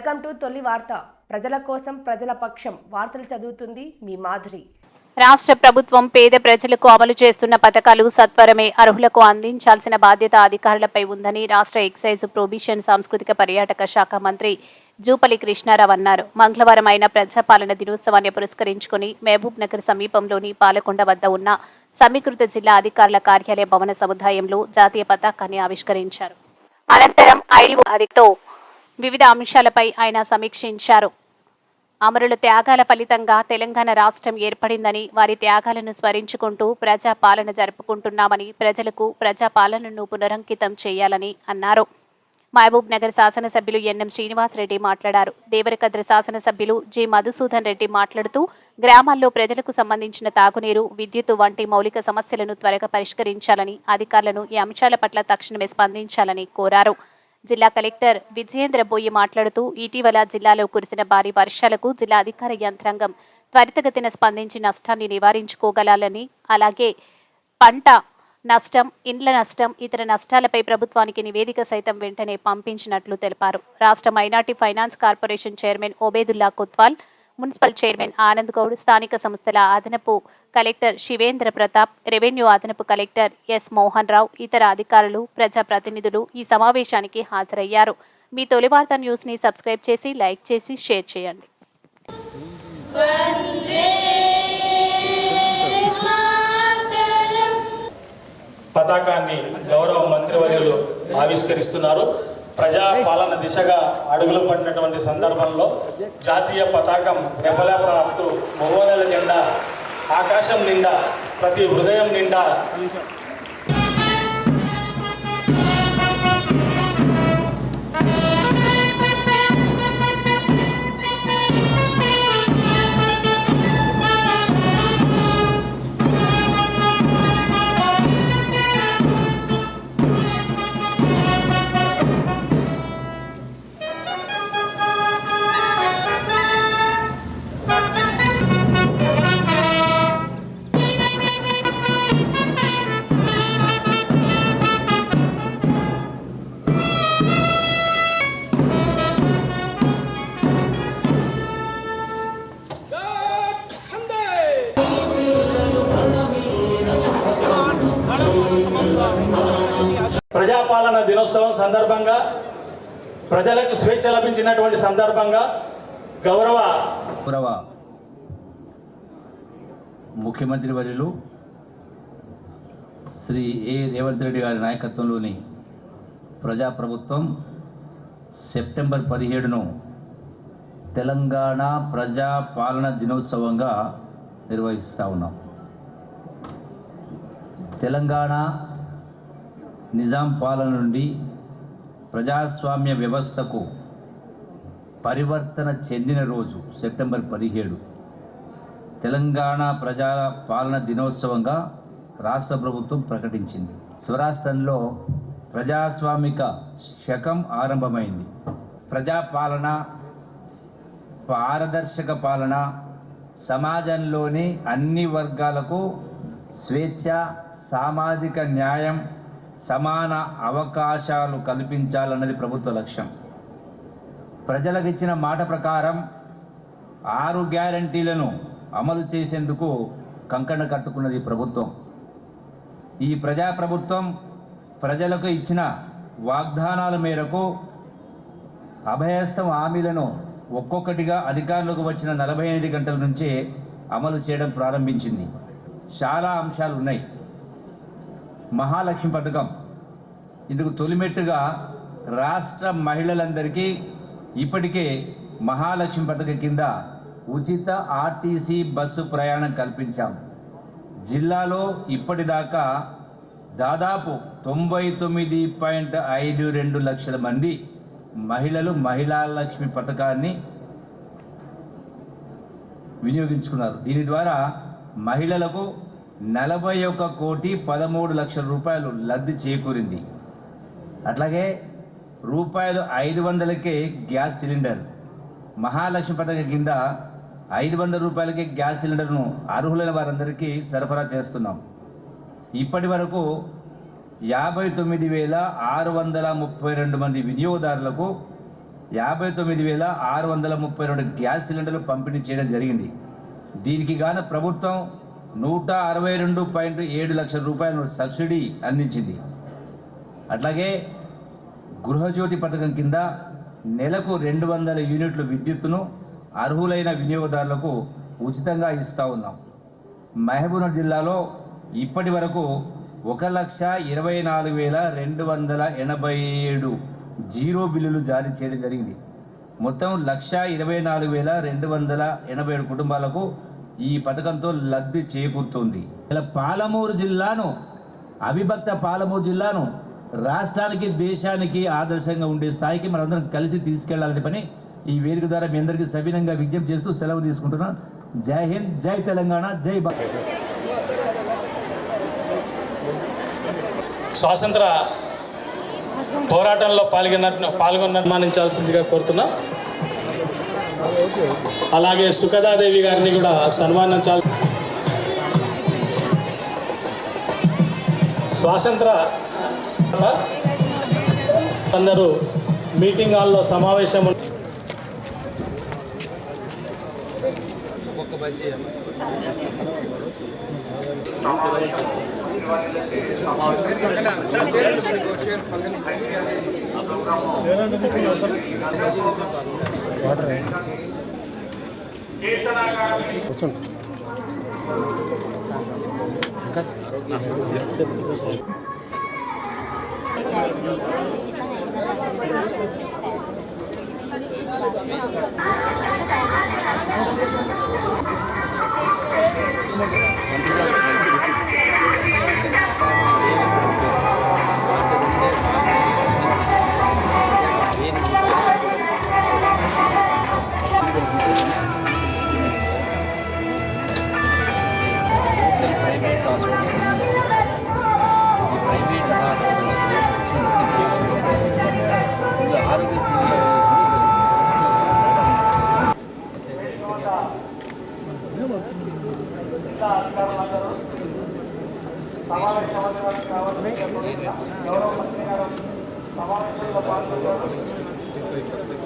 Welcome to తొలి వార్త. ప్రజల కోసం ప్రజల పక్షం వార్తలు చదువుతుంది మీ మాధురి. రాష్ట్ర ప్రభుత్వం పేద ప్రజలకు అమలు చేస్తున్న పథకాలు సత్వరమే అర్హులకు అందించాల్సిన బాధ్యత అధికారులపై ఉందని రాష్ట్ర ఎక్సైజ్ ప్రొబిషన్ సాంస్కృతిక పర్యాటక శాఖ మంత్రి జూపల్లి కృష్ణారావు అన్నారు. మంగళవారం అయిన ప్రజాపాలన దినోత్సవాన్ని పురస్కరించుకుని మహబూబ్ నగర్ సమీపంలోని పాలకొండ వద్ద ఉన్న సమీకృత జిల్లా అధికారుల కార్యాలయ భవన సముదాయంలో జాతీయ పతాకాన్ని ఆవిష్కరించారు. అనంతరం ఐడిఓ అధితో వివిధ అంశాలపై ఆయన సమీక్షించారు. అమరుల త్యాగాల ఫలితంగా తెలంగాణ రాష్ట్రం ఏర్పడిందని వారి త్యాగాలను స్మరించుకుంటూ ప్రజాపాలన జరుపుకుంటున్నామని ప్రజలకు ప్రజాపాలనను పునరంకితం చేయాలని అన్నారు. మహబూబ్ నగర్ శాసనసభ్యులు ఎన్ఎం శ్రీనివాసరెడ్డి మాట్లాడారు. దేవరకద్ర శాసనసభ్యులు జి. మధుసూదన్ రెడ్డి మాట్లాడుతూ గ్రామాల్లో ప్రజలకు సంబంధించిన తాగునీరు విద్యుత్ వంటి మౌలిక సమస్యలను త్వరగా పరిష్కరించాలని అధికారులను ఈ అంశాల పట్ల తక్షణమే స్పందించాలని కోరారు. జిల్లా కలెక్టర్ విజయేంద్ర బోయి మాట్లాడుతూ ఇటీవల జిల్లాలో కురిసిన భారీ వర్షాలకు జిల్లా అధికార యంత్రాంగం త్వరితగతిన స్పందించి నష్టాన్ని నివారించుకోగలాలని అలాగే పంట నష్టం ఇండ్ల నష్టం ఇతర నష్టాలపై ప్రభుత్వానికి నివేదిక సైతం వెంటనే పంపించినట్లు తెలిపారు. రాష్ట్ర minority finance corporation chairman Obaidullah Kotwal municipal chairman Anand Goud స్థానిక సంస్థల అదనపు కలెక్టర్ శివేంద్ర ప్రతాప్ రెవెన్యూ అదనపు కలెక్టర్ ఎస్ మోహన్ రావు ఇతర అధికారులు ప్రజాప్రతినిధులు ఈ సమావేశానికి హాజరయ్యారు. మీ తొలి వార్త న్యూస్ని సబ్స్క్రైబ్ చేసి లైక్ చేసి షేర్ చేయండి. పతాకాన్ని గౌరవ మంత్రివర్యులు ఆవిష్కరిస్తున్నారు. ప్రజా పాలన దిశగా అడుగులు పడినటువంటి సందర్భంలో జాతీయ పతాకం రెపలేపరాపుతూ మహోదల జెండా ఆకాశం నిండా ప్రతి హృదయం నిండా దినోత్సవం సందర్భంగా ప్రజలకు స్వేచ్ఛ లభించినటువంటి సందర్భంగా గౌరవ గౌరవ ముఖ్యమంత్రి వర్యులు శ్రీ ఏ రేవంత్ రెడ్డి గారి నాయకత్వంలోని ప్రజాప్రభుత్వం సెప్టెంబర్ పదిహేడును తెలంగాణ ప్రజా పాలన దినోత్సవంగా నిర్వహిస్తూ ఉన్నాం. తెలంగాణ నిజాం పాలన నుండి ప్రజాస్వామ్య వ్యవస్థకు పరివర్తన చెందిన రోజు సెప్టెంబర్ పదిహేడు. తెలంగాణ ప్రజా పాలన దినోత్సవంగా రాష్ట్ర ప్రభుత్వం ప్రకటించింది. స్వరాష్ట్రంలో ప్రజాస్వామిక శకం ఆరంభమైంది. ప్రజాపాలన పారదర్శక పాలన సమాజంలోని అన్ని వర్గాలకు స్వేచ్ఛ సామాజిక న్యాయం సమాన అవకాశాలు కల్పించాలన్నది ప్రభుత్వ లక్ష్యం. ప్రజలకు ఇచ్చిన మాట ప్రకారం ఆరు గ్యారంటీలను అమలు చేసేందుకు కంకణ కట్టుకున్నది ప్రభుత్వం. ఈ ప్రజాప్రభుత్వం ప్రజలకు ఇచ్చిన వాగ్దానాల మేరకు అభయస్థం హామీలను ఒక్కొక్కటిగా అధికారులకు వచ్చిన నలభై ఐదు గంటల నుంచే అమలు చేయడం ప్రారంభించింది. చాలా అంశాలు ఉన్నాయి మహాలక్ష్మి పథకం. ఇందుకు తొలిమెట్టుగా రాష్ట్ర మహిళలందరికీ ఇప్పటికే మహాలక్ష్మి పథకం కింద ఉచిత ఆర్టీసీ బస్సు ప్రయాణం కల్పించాం. జిల్లాలో ఇప్పటిదాకా దాదాపు తొంభై తొమ్మిది పాయింట్ ఐదు రెండు లక్షల మంది మహిళలు మహిళా లక్ష్మి పథకాన్ని వినియోగించుకున్నారు. దీని ద్వారా మహిళలకు నలభై ఒక్క కోటి పదమూడు లక్షల రూపాయలు లబ్ధి చేకూరింది. అట్లాగే రూపాయలు ఐదు వందలకే గ్యాస్ సిలిండర్. మహాలక్ష్మి పథకం కింద ఐదు వందల రూపాయలకే గ్యాస్ సిలిండర్ను అర్హులైన వారందరికీ సరఫరా చేస్తున్నాం. ఇప్పటి వరకు యాభై తొమ్మిది వేల ఆరు వందల ముప్పై రెండు మంది వినియోగదారులకు యాభై తొమ్మిది వేల ఆరు వందల ముప్పై రెండు గ్యాస్ సిలిండర్లు పంపిణీ చేయడం జరిగింది. దీనికి గాను ప్రభుత్వం నూట అరవై రెండు పాయింట్ ఏడు లక్షల రూపాయలను సబ్సిడీ అందించింది. అట్లాగే గృహజ్యోతి పథకం కింద నెలకు రెండు వందల యూనిట్లు విద్యుత్తును అర్హులైన వినియోగదారులకు ఉచితంగా ఇస్తూ ఉన్నాం. మహబూబ్నగర్ జిల్లాలో ఇప్పటి వరకు ఒక లక్ష ఇరవై నాలుగు వేల రెండు వందల ఎనభై ఏడు జీరో బిల్లులు జారీ చేయడం జరిగింది. మొత్తం లక్ష ఇరవై నాలుగు వేల రెండు వందల ఎనభై ఏడు కుటుంబాలకు ఈ పథకంతో లబ్ధి చేకూరుతుంది. ఇలా పాలమూరు జిల్లాను అవిభక్త పాలమూరు జిల్లాను రాష్ట్రానికి దేశానికి ఆదర్శంగా ఉండే స్థాయికి మనందరం కలిసి తీసుకెళ్ళాలని పని ఈ వేదిక ద్వారా మీ అందరికీ సవినంగా విజ్ఞప్తి చేస్తూ సెలవు తీసుకుంటున్నాను. జై హింద్ జై తెలంగాణ జై భారత్. స్వాతంత్ర పోరాటంలో పాల్గొన్న పాల్గొన్న సన్మానించాల్సిందిగా కోరుతున్నాం. అలాగే సుఖదాదేవి గారిని కూడా సన్మానించాలి స్వాతంత్ర అందరూ మీటింగ్ హాల్లో సమావేశం సమావేశం వాటర్ కూర్చోండి. Sixty five percent